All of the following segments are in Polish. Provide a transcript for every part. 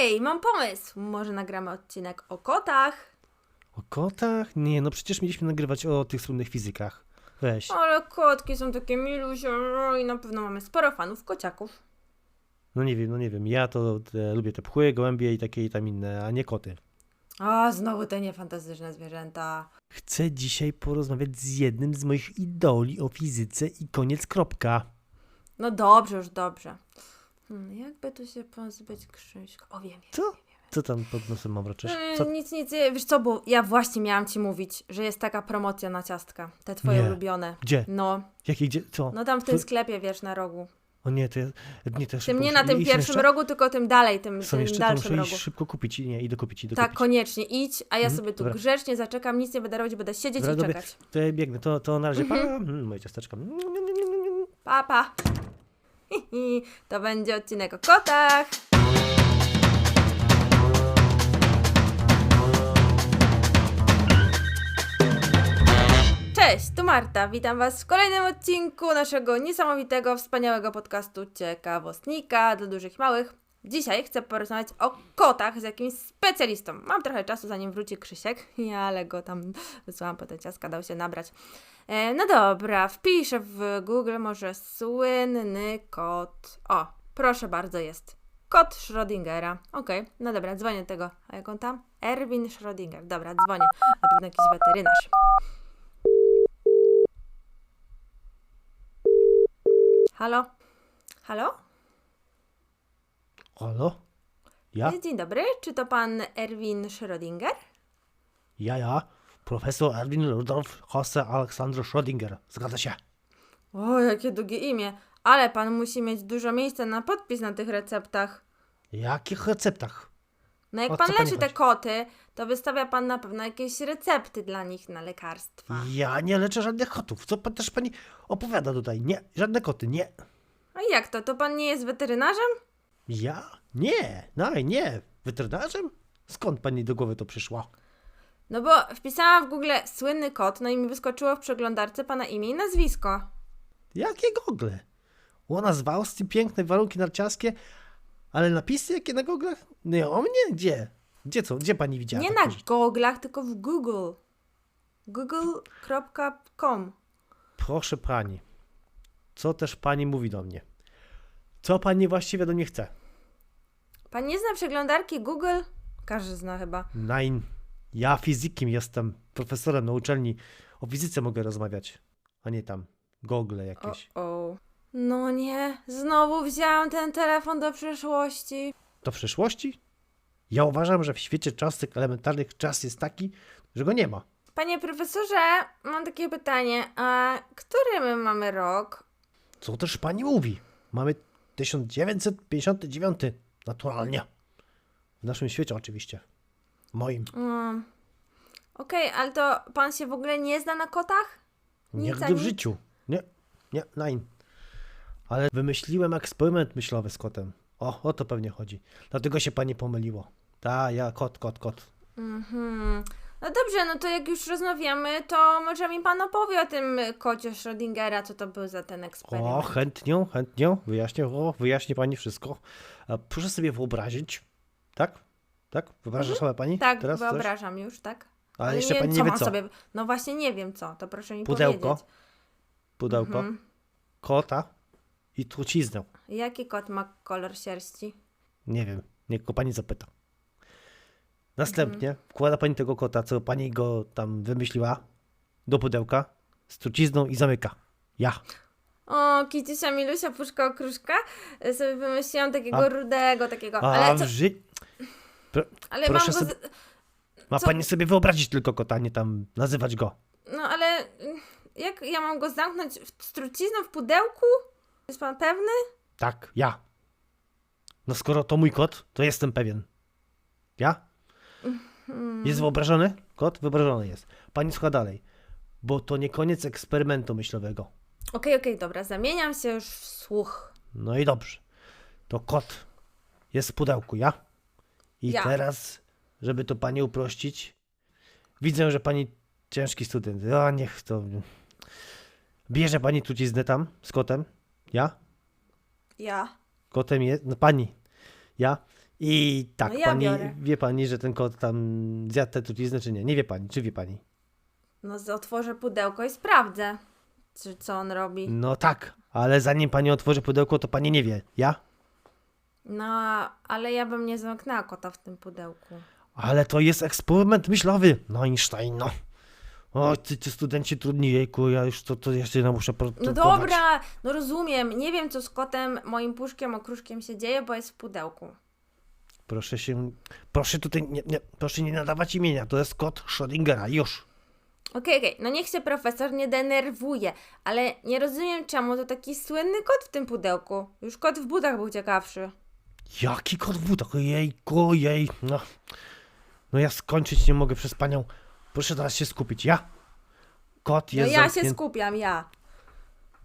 Hej, mam pomysł! Może nagramy odcinek o kotach? O kotach? Nie, no przecież mieliśmy nagrywać o tych słynnych fizykach. Weź. Ale kotki są takie milusie no i na pewno mamy sporo fanów kociaków. No nie wiem, no nie wiem. Ja to e, lubię te pchły, gołębie i takie i tam inne, a nie koty. A, znowu te niefantastyczne zwierzęta. Chcę dzisiaj porozmawiać z jednym z moich idoli o fizyce i koniec kropka. No dobrze, już dobrze. Hmm, jakby tu się pozbyć Krzyśka? O, wiem, wiem. Co? Co tam pod nosem mam raczysz? Yy, Co? Nic, nic, wiesz co, bo ja właśnie miałam ci mówić, że jest taka promocja na ciastka, te twoje Nie. ulubione. Gdzie? No, Jakie, gdzie? Co? no tam w tym sklepie, wiesz, na rogu. O nie, to ja, nie, ja Tym nie na tym pierwszym jeszcze? rogu, tylko tym dalej, tym, Są tym jeszcze, dalszym muszę rogu. szybko kupić. i Nie, idę kupić, idę Tak, kupić. koniecznie idź, a ja Mhm, sobie tu dobra. grzecznie zaczekam, nic nie będę robić, będę siedzieć Dobra, i dobra. czekać. To ja biegnę, to, to na razie pa. Mhm. Mm, moje ciasteczka. Pa, pa. To będzie odcinek o kotach. Cześć, tu Marta. Witam Was w kolejnym odcinku naszego niesamowitego, wspaniałego podcastu Ciekawostnika dla dużych i małych. Dzisiaj chcę porozmawiać o kotach z jakimś specjalistą. Mam trochę czasu, zanim wróci Krzysiek, ale go tam wysłałam po te ciastka, dał się nabrać. E, no dobra, wpiszę w Google może słynny kot. O, proszę bardzo, jest. Kot Schrödingera. Okej, no dobra, dzwonię do tego. A jak on tam? Erwin Schrödinger. Dobra, dzwonię. Na pewno jakiś weterynarz. Halo? Halo? Halo? Ja? Dzień dobry, czy to pan Erwin Schrödinger? Ja, ja. Profesor Erwin Rudolf Jose Alexander Schrödinger. Zgadza się. O, jakie długie imię. Ale pan musi mieć dużo miejsca na podpis na tych receptach. Jakich receptach? No jak O pan co pani leczy te chodzi? koty, to wystawia pan na pewno jakieś recepty dla nich na lekarstwa. Ja nie leczę żadnych kotów. Co pan też pani opowiada tutaj? Nie, żadne koty, nie. A jak to? To pan nie jest weterynarzem? Ja? Nie, no nie. Weterynarzem? Skąd pani do głowy to przyszło? No bo wpisałam w Google słynny kot, no i mi wyskoczyło w przeglądarce pana imię i nazwisko. Jakie gogle? U nas w Austrii piękne warunki narciarskie, ale napisy jakie na goglach? Nie, o mnie? Gdzie? Gdzie co? Gdzie pani widziała? nie na rzeczy? goglach, tylko w Google. google.com Proszę pani, co też pani mówi do mnie? Co pani właściwie do mnie chce? Pan nie zna przeglądarki Google? Każdy zna chyba. Nein, ja fizykiem jestem, profesorem na uczelni. O fizyce mogę rozmawiać, a nie tam gogle O, jakieś. o. No nie, znowu wziąłem ten telefon do przeszłości. Do przyszłości? Ja uważam, że w świecie cząstek elementarnych czas jest taki, że go nie ma. Panie profesorze, mam takie pytanie. A który my mamy rok? Co też pani mówi? Mamy 1959, naturalnie. W naszym świecie oczywiście. Moim. Mm. Okej, ale to pan się w ogóle nie zna na kotach? Nic Nigdy ani- w życiu. Nie, nie, nein. Ale wymyśliłem eksperyment myślowy z kotem. O, o to pewnie chodzi. Dlatego się pani pomyliło. Ta, ja, kot, kot, kot. Mhm. No dobrze, no to jak już rozmawiamy, to może mi pan opowie o tym kocie Schrödingera, co to był za ten eksperyment. O, chętnie, chętnie. Wyjaśnię, o, wyjaśni pani wszystko. A proszę sobie wyobrazić, tak? Tak? Wyobraża sobie pani? tak, Teraz coś? wyobrażam już, tak? Ale jeszcze nie pani nie wie co. Sobie... No właśnie nie wiem co, to proszę mi Pudełko, powiedzieć. pudełko, Mhm. kota i truciznę. Jaki kot ma kolor sierści? Nie wiem, niech go pani zapyta. Następnie Mhm. wkłada pani tego kota, co pani go tam wymyśliła, do pudełka z trucizną i zamyka. Ja. O, Kiciusia, Milusia, Puszka, Okruszka. Sobie wymyśliłam takiego A- rudego, takiego, A ale, w co, ży... ale mam proszę go... sobie-. Ma Co- pani sobie wyobrazić tylko kota, nie tam nazywać go. No ale y, jak ja mam go zamknąć w, z trucizną w pudełku? Jest pan pewny? Tak, ja. No skoro to mój kot, to jestem pewien. Ja? Hmm. Jest wyobrażony? Kot? Wyobrażony jest. Pani słucha dalej. Bo to nie koniec eksperymentu myślowego. Okej, okej, dobra, zamieniam się już w słuch. No i dobrze. To kot jest w pudełku, ja? I Ja. teraz, żeby to pani uprościć, widzę, że pani ciężki student. A niech to. Bierze pani truciznę tam z kotem, ja? Ja. Kotem jest. No pani, ja. I tak, No ja pani, biorę. wie pani, że ten kot tam zjadł tę truciznę, czy nie? Nie wie pani, czy wie pani? No otworzę pudełko i sprawdzę, czy co on robi. No tak, ale zanim pani otworzy pudełko, to pani nie wie. Ja? No, ale ja bym nie zamknęła kota w tym pudełku. Ale to jest eksperyment myślowy. No Einstein, no. O, ty, ty studenci trudni, jejku, ja już to, to jeszcze no, muszę No produkować. dobra, no rozumiem. Nie wiem, co z kotem, moim puszkiem, okruszkiem się dzieje, bo jest w pudełku. Proszę się, proszę tutaj, nie, nie, proszę nie nadawać imienia, to jest kot Schrödingera, już. Okej, okej, no niech się profesor nie denerwuje, ale nie rozumiem, czemu to taki słynny kot w tym pudełku. Już kot w butach był ciekawszy. Jaki kot w butach, jejku, jej, no. No ja skończyć nie mogę przez panią. Proszę teraz się skupić, ja? Kot No jest ja się zamknięty. skupiam, ja.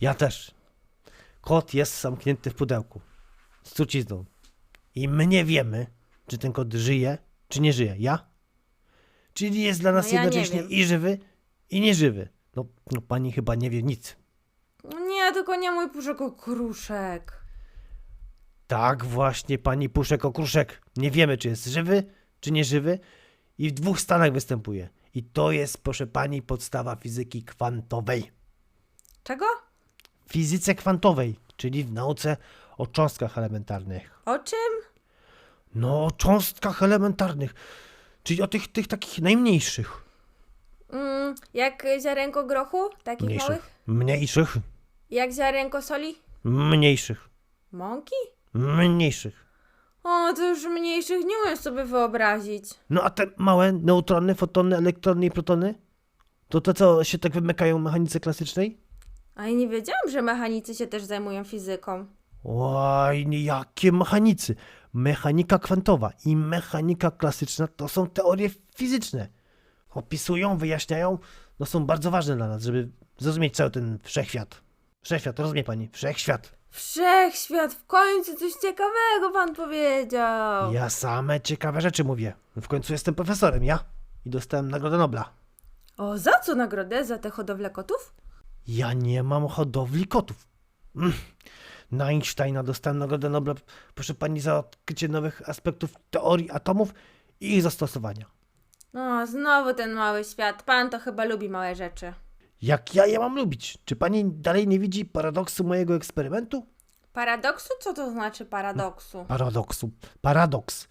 Ja też. Kot jest zamknięty w pudełku. Z trucizną. I my nie wiemy, czy ten kot żyje, czy nie żyje. Ja? Czyli jest dla nas No ja nie jednocześnie i żywy, i nieżywy. No, no pani chyba nie wie nic. No nie, tylko nie mój puszek okruszek. Tak właśnie, pani Puszek Okruszek. Nie wiemy, czy jest żywy, czy nieżywy. I w dwóch stanach występuje. I to jest, proszę pani, podstawa fizyki kwantowej. Czego? W fizyce kwantowej, czyli w nauce o cząstkach elementarnych. O czym? No, o cząstkach elementarnych, czyli o tych, tych takich najmniejszych. Mm, jak ziarenko grochu? Takich Mniejszych. małych? Mniejszych. Jak ziarenko soli? Mniejszych. Mąki? Mniejszych. O, to już mniejszych nie umiem sobie wyobrazić. No a te małe neutrony, fotony, elektrony i protony? To te, co się tak wymykają mechanice klasycznej? A ja nie wiedziałam, że mechanicy się też zajmują fizyką. Oj, nie, jakie mechanicy? Mechanika kwantowa i mechanika klasyczna to są teorie fizyczne. Opisują, wyjaśniają, no są bardzo ważne dla nas, żeby zrozumieć cały ten wszechświat. Wszechświat, rozumie pani? Wszechświat. Wszechświat, w końcu coś ciekawego pan powiedział. Ja same ciekawe rzeczy mówię. W końcu jestem profesorem, ja? I dostałem Nagrodę Nobla. O, za co nagrodę? Za te hodowlę kotów? Ja nie mam hodowli kotów. Mm. Na Einsteina dostałem Nagrodę Nobla, proszę pani, za odkrycie nowych aspektów teorii atomów i ich zastosowania. No, znowu ten mały świat. Pan to chyba lubi małe rzeczy. Jak ja je mam lubić? Czy pani dalej nie widzi paradoksu mojego eksperymentu? Paradoksu? Co to znaczy paradoksu? Paradoksu. Paradoks.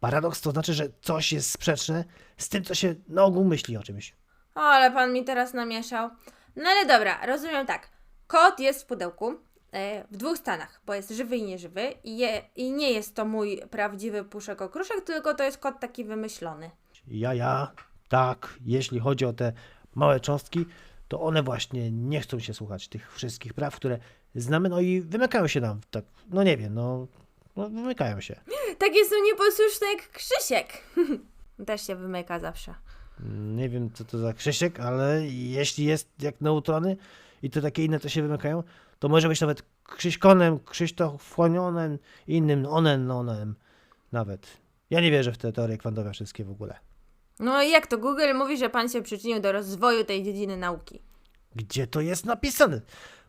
Paradoks to znaczy, że coś jest sprzeczne z tym, co się na ogół myśli o czymś. O, ale pan mi teraz namieszał. No ale dobra, rozumiem tak. Kot jest w pudełku e, w dwóch stanach, bo jest żywy i nieżywy i, je, i nie jest to mój prawdziwy puszek okruszek, tylko to jest kot taki wymyślony. Ja, ja, tak, jeśli chodzi o te małe cząstki, to one właśnie nie chcą się słuchać tych wszystkich praw, które znamy, no i wymykają się nam, tak, no nie wiem, no, no wymykają się. Tak jestem nieposłuszny jak Krzysiek. Też się wymyka zawsze. Nie wiem, co to za Krzysiek, ale jeśli jest jak neutrony i to takie inne, to się wymykają, to może być nawet Krzyśkonem, Krzysztofłonionem, innym onen, onem nawet. Ja nie wierzę w te teorie kwantowe wszystkie w ogóle. No i jak to Google mówi, że pan się przyczynił do rozwoju tej dziedziny nauki? Gdzie to jest napisane?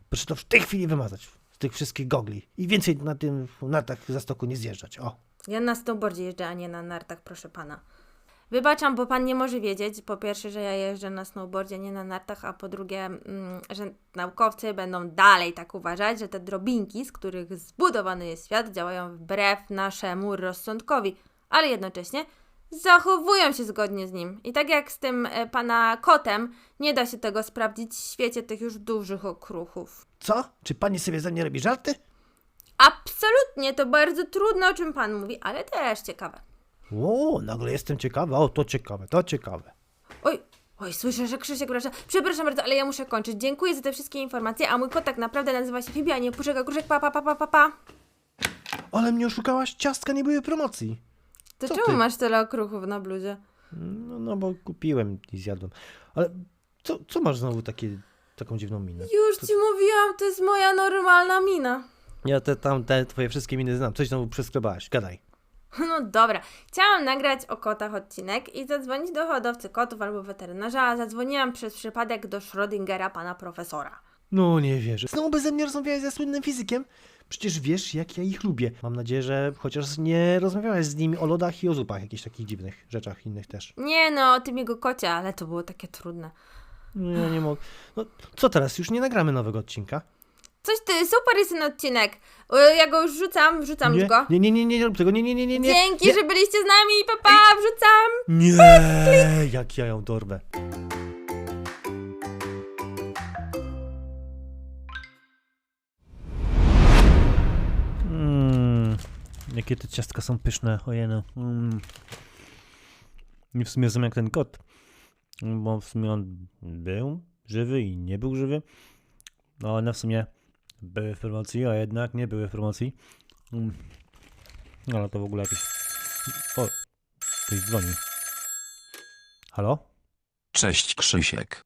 Proszę to w tej chwili wymazać z tych wszystkich gogli i więcej na tym nartach za stoku nie zjeżdżać. O, Ja na snowboardzie jeżdżę, a nie na nartach, proszę pana. Wybaczam, bo pan nie może wiedzieć, po pierwsze, że ja jeżdżę na snowboardzie, nie na nartach, a po drugie, mm, że naukowcy będą dalej tak uważać, że te drobinki, z których zbudowany jest świat, działają wbrew naszemu rozsądkowi, ale jednocześnie zachowują się zgodnie z nim. I tak jak z tym e, pana kotem, nie da się tego sprawdzić w świecie tych już dużych okruchów. co? Czy pani sobie ze mnie robi żarty? Absolutnie, to bardzo trudno, o czym pan mówi, ale też ciekawe. O, nagle jestem ciekawy. O, to ciekawe, to ciekawe. Oj, oj, słyszę, że Krzysiek wraca. Przepraszam bardzo, ale ja muszę kończyć. Dziękuję za te wszystkie informacje, a mój kot tak naprawdę nazywa się Fibi, a nie Puszek, a Kruszek, pa, pa, pa, pa, pa, pa. Ale mnie oszukałaś, ciastka nie były promocji. To Co czemu ty? masz tyle okruchów na bluzie? No, no bo kupiłem i zjadłem. Ale co, co masz znowu takie, taką dziwną minę? Już ci mówiłam, to jest moja normalna mina. Ja te tam, te twoje wszystkie miny znam. Coś znowu przesklebałaś, gadaj. No dobra, chciałam nagrać o kotach odcinek i zadzwonić do hodowcy kotów albo weterynarza, a zadzwoniłam przez przypadek do Schrödingera, pana profesora. No nie wierzę. Znowu beze mnie rozmawiałeś ze słynnym fizykiem? Przecież wiesz, jak ja ich lubię. Mam nadzieję, że chociaż nie rozmawiałeś z nimi o lodach i o zupach, jakichś takich dziwnych rzeczach innych też. Nie no, o tym jego kocie, ale to było takie trudne. No ja nie mogę. No co teraz? Już nie nagramy nowego odcinka? Coś ty, super jest ten odcinek. Ja go już rzucam, wrzucam Nie, już go. nie, nie, nie, nie, nie rób tego, nie, nie, nie, nie, nie. Dzięki, nie. że byliście z nami, papa, wrzucam. Nie, jak ja ją dorwę. Jakie te ciastka są pyszne, ojeno. Mm. I w sumie są jak ten kot, bo w sumie on był żywy i nie był żywy. No one w sumie były w promocji, a jednak nie były w promocji. Mm. No, Ale to w ogóle jakieś... O, ktoś dzwoni. Halo? Cześć Krzysiek.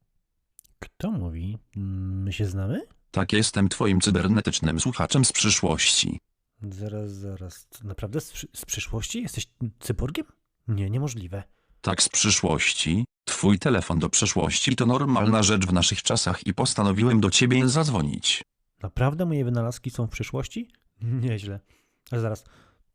Kto mówi? Mm, My się znamy? Tak jestem twoim cybernetycznym słuchaczem z przyszłości. Zaraz, zaraz. Naprawdę z, z przyszłości? Jesteś cyborgiem? Nie, niemożliwe. Tak z przyszłości. Twój telefon do przeszłości to normalna rzecz w naszych czasach i postanowiłem do ciebie zadzwonić. Naprawdę moje wynalazki są w przyszłości? Nieźle. Ale zaraz,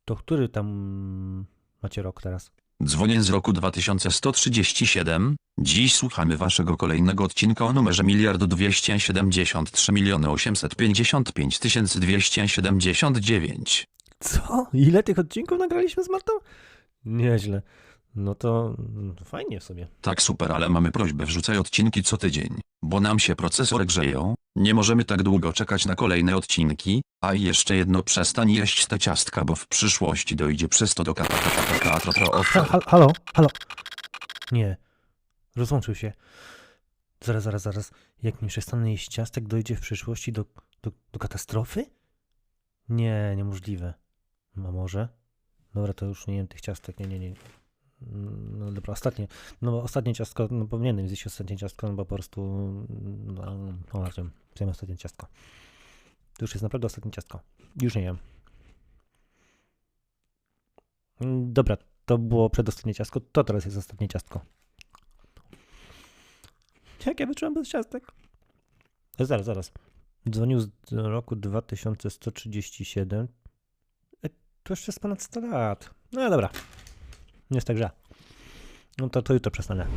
to który tam macie rok teraz? Dzwonię z roku 2137. Dziś słuchamy waszego kolejnego odcinka o numerze miliard 273 miliony 855 279. Co? Ile tych odcinków nagraliśmy z Martą? Nieźle. No to mm, fajnie w sobie. Tak super, ale mamy prośbę wrzucaj odcinki co tydzień, bo nam się procesory grzeją, nie możemy tak długo czekać na kolejne odcinki, a jeszcze jedno przestań jeść te ciastka, bo w przyszłości dojdzie przez to do kata kata kata kata kata Ha, ha, halo, halo. Nie. Rozłączył się. Zaraz, zaraz, zaraz. Jak nie przestanę jeść ciastek, dojdzie w przyszłości do, do, do katastrofy? Nie, niemożliwe. A może? Dobra, to już nie jem tych ciastek. Nie, nie, nie. Mm, No dobra, ostatnie. No bo ostatnie ciastko, no powinienem zjeść ostatnie ciastko, no bo po prostu. No, no raczej zjem ostatnie ciastko. To już jest naprawdę ostatnie ciastko. Już nie jem. Mm, Dobra, to było przedostatnie ciastko, to teraz jest ostatnie ciastko. Jak ja wytrzymam bez ciastek? E, Zaraz, zaraz. Dzwonił z roku 2137. E, To jeszcze jest ponad 100 lat. No dobra. Nie jest tak źle. No to, to jutro przestanę.